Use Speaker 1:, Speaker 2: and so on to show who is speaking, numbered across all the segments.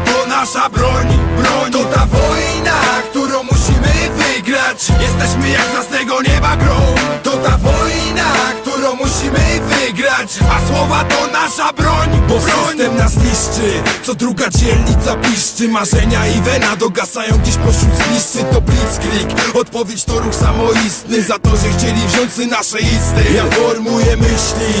Speaker 1: To nasza broń, broń. To ta wojna, którą musimy wygrać. Jesteśmy jak z jasnego nieba grom To ta wojna, którą musimy wygrać. A słowa to nasza broń, bo system nas niszczy. Co druga dzielnica piszczy Marzenia i wena dogasają gdzieś pośród zniszczy. To blitzkrieg, odpowiedź to ruch samoistny. Za to, że chcieli wziąć nasze isty. Ja formuję myśli,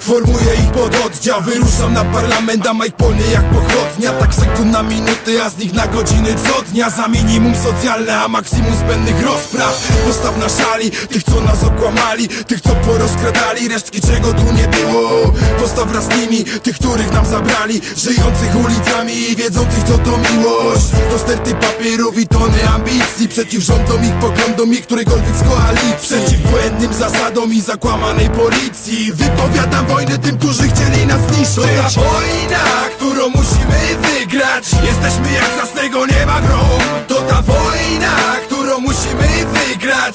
Speaker 1: formuję ich pod oddział. Wyruszam na parlament, a Mike jak pochodnia. Tak sekund na minuty, a z nich na godziny co dnia. Za minimum socjalne, a maksimum zbędnych rozpraw Postaw na szali, tych co nas okłamali Tych co porozkradali, resztki czego tu nie było Postaw wraz z nimi, tych których nam zabrali. Żyjących ulicami i wiedzących co to miłość. To sterty papierów i tony ambicji. Przeciw rządom ich poglądom i którejkolwiek z koalicji. Przeciw błędnym zasadom i zakłamanej policji. Wypowiadam wojnę tym, którzy chcieli nas zniszczyć. To ta wojna, którą musimy wygrać. Jesteśmy jak z jasnego nieba grom To ta wojna,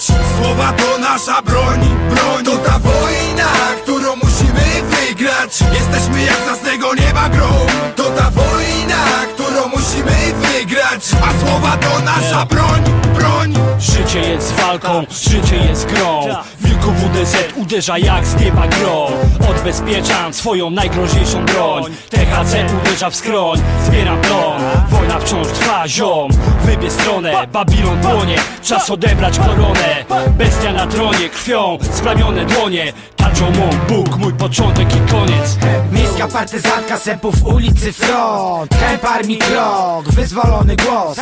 Speaker 1: Słowa to nasza broń, broń. To ta wojna, którą musimy wygrać. Jesteśmy jak z jasnego nieba grom To ta wojna, którą musimy wygrać. A słowa to nasza broń, broń.
Speaker 2: Życie jest walką, życie jest grą. Wilku WDZ uderza jak z nieba gro. Odbezpieczam swoją najgroźniejszą broń. THC uderza w skroń, zbieram plon Wojna wciąż trwa, ziom Wybierz stronę, Babilon płonie Czas odebrać koronę. Bestia na tronie, krwią splamione dłonie. Tarczą mą Bóg, mój początek i koniec.
Speaker 3: Miejska partyzantka sepów ulicy front. Kęp armii krok, wyzwolony głos.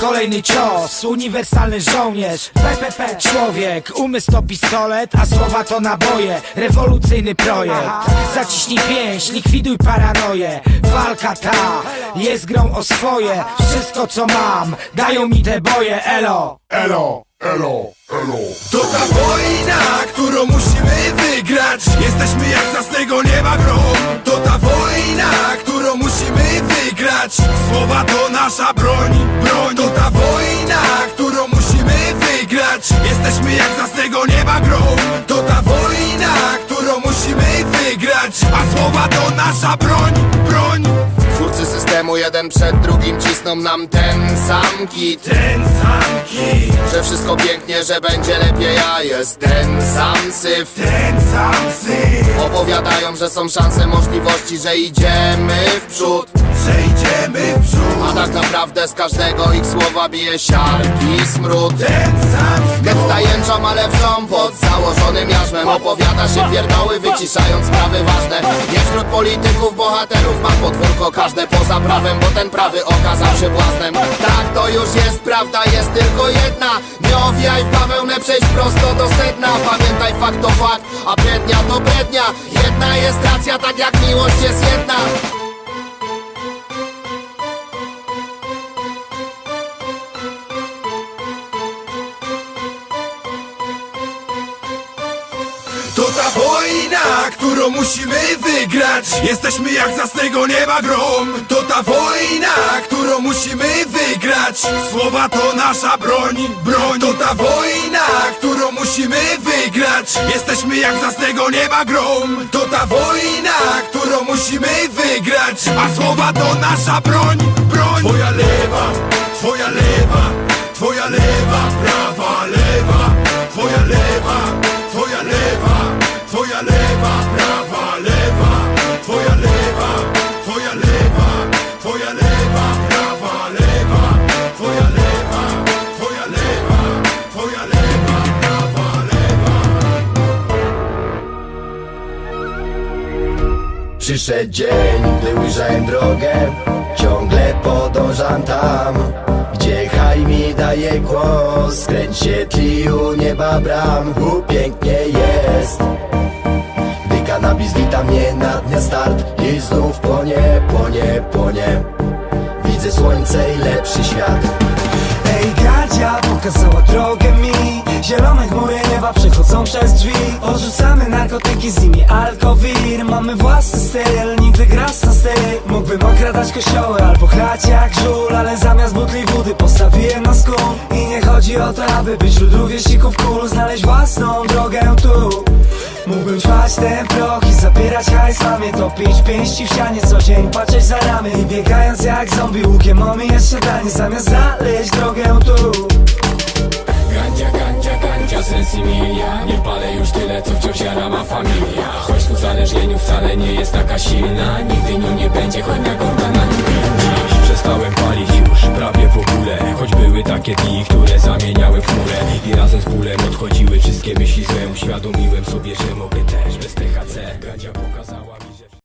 Speaker 3: Kolejny cios, uniwersalny żołnierz. PPP Człowiek, umysł to pistolet, a słowa to naboje. Rewolucyjny projekt. Zaciśnij pięść, likwiduj paranoję. Walka ta jest grą o swoje. Wszystko co mam, dają mi te boje Elo.
Speaker 4: Elo, elo, elo.
Speaker 1: To ta wojna, którą musimy wygrać. Jesteśmy jak z jasnego nieba grom. To ta wojna, którą musimy wygrać. Słowa to nasza broń, broń. To ta wojna, którą musimy wygrać. Jesteśmy jak z jasnego nieba grom. To ta wojna, którą musimy wygrać. A słowa to nasza broń,
Speaker 5: jeden przed drugim cisną nam ten sam kit.
Speaker 1: Ten sam kij,
Speaker 5: Że wszystko pięknie, że będzie lepiej, a jest ten sam syf.
Speaker 1: Ten sam syf.
Speaker 5: Opowiadają, że są szanse, możliwości, że idziemy w przód.
Speaker 1: Że idziemy w przód
Speaker 5: tak naprawdę z każdego ich słowa bije siarki smród.
Speaker 1: Ten sam
Speaker 5: Get tajemczą, ale wrzą pod założonym jarzmem Opowiada się pierdoły, wyciszając sprawy ważne. Nie wśród polityków, bohaterów ma podwórko Każde poza prawem, bo ten prawy okazał się błaznem Tak, to już jest prawda, jest tylko jedna. Nie owijaj w bawełnę, przejdź prosto do sedna. Pamiętaj, fakt to fakt, a brednia to brednia. Jedna jest racja, tak jak miłość jest jedna
Speaker 1: wojna, którą musimy wygrać. Jesteśmy jak z jasnego nieba grom. To ta wojna, którą musimy wygrać. Słowa to nasza broń, broń. To ta wojna, którą musimy wygrać. Jesteśmy jak z jasnego nieba grom. To ta wojna, którą musimy wygrać. A słowa to nasza broń, broń. Twoja lewa, twoja lewa Twoja lewa, prawa, lewa. Twoja lewa,
Speaker 6: Przyszedł dzień, gdy ujrzałem drogę Ciągle podążam tam Gdzie haj mi daje głos. Skręć się tli u nieba bram U pięknie jest. Gdy Kanabis wita mnie na dnia start I znów płonie, płonie, płonie. Widzę słońce i lepszy świat.
Speaker 3: Ej, Gadzia pokazała drogę mi Zielone chmury nieba przechodzą przez drzwi. Odrzucamy narkotyki, z nimi alkowir. Mamy własny styl, nigdy gras na styl. Mógłbym okradać kościoły albo chlać jak żul Ale zamiast butli wody postawiłem na skun I nie chodzi o to, aby być wśród rówieśników kul Znaleźć własną drogę tu. Mógłbym trwać ten proch i zabierać hajs Mamie topić pięści w sianie Co dzień patrzeć za ramy. I biegając jak zombie łukiem omijać śniadanie Zamiast znaleźć drogę tu
Speaker 7: Nie palę już tyle, co wciąż jara ma familia. Choć w uzależnieniu wcale nie jest taka silna. Nigdy nią nie będzie, choć na gorda przestałem palić już prawie w ogóle. Choć były takie dni, które zamieniały w chmurę. I razem z bólem odchodziły wszystkie myśli złe. Uświadomiłem sobie, że mogę też bez THC że